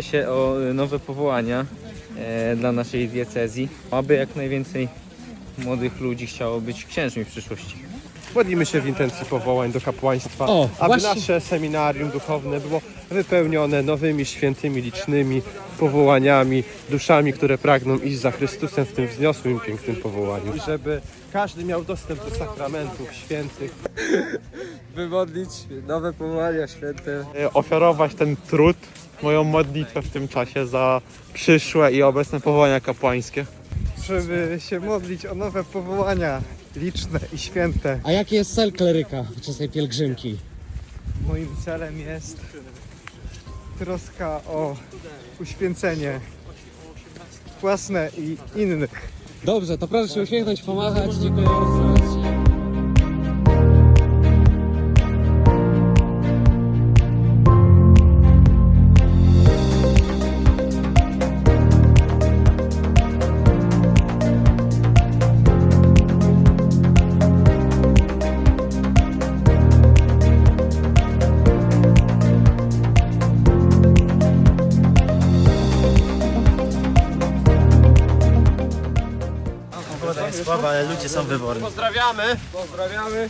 modlę się o y, nowe powołania e, dla naszej diecezji, aby jak najwięcej młodych ludzi chciało być księżmi w przyszłości. Modlimy się w intencji powołań do kapłaństwa, O, aby właśnie. nasze seminarium duchowne było wypełnione nowymi, świętymi, licznymi powołaniami, duszami, które pragną iść za Chrystusem w tym wzniosłym, i pięknym powołaniu. I żeby każdy miał dostęp do sakramentów świętych, wymodlić nowe powołania święte. e, ofiarować ten trud, moją modlitwę w tym czasie za przyszłe i obecne powołania kapłańskie. żeby się modlić o nowe powołania liczne i święte. A jaki jest cel kleryka podczas tej pielgrzymki? Moim celem jest troska o uświęcenie własne i innych. Dobrze, to proszę się uśmiechnąć, pomachać. Dziękuję słaba, ale ludzie są wyborni. pozdrawiamy! Pozdrawiamy.